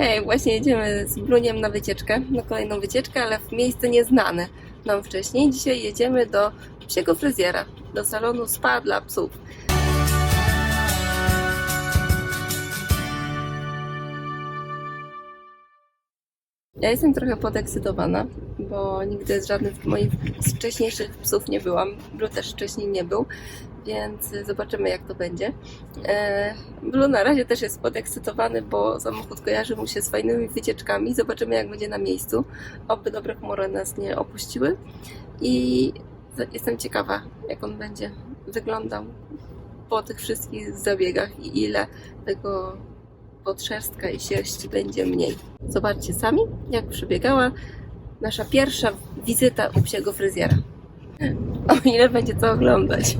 Hej, właśnie jedziemy z Bruniem na wycieczkę, na kolejną wycieczkę, ale w miejsce nieznane nam wcześniej. Dzisiaj jedziemy do psiego fryzjera, do salonu spa dla psów. Ja jestem trochę podekscytowana, bo nigdy z żadnym z moich wcześniejszych psów nie byłam. Blue też wcześniej nie był, więc zobaczymy jak to będzie. E, Blue na razie też jest podekscytowany, bo samochód kojarzy mu się z fajnymi wycieczkami. Zobaczymy jak będzie na miejscu. Oby dobre chmury nas nie opuściły. I jestem ciekawa jak on będzie wyglądał po tych wszystkich zabiegach i ile tego podszerstka i sierści będzie mniej. Zobaczcie sami, jak przebiegała nasza pierwsza wizyta u psiego fryzjera. O ile będzie to oglądać.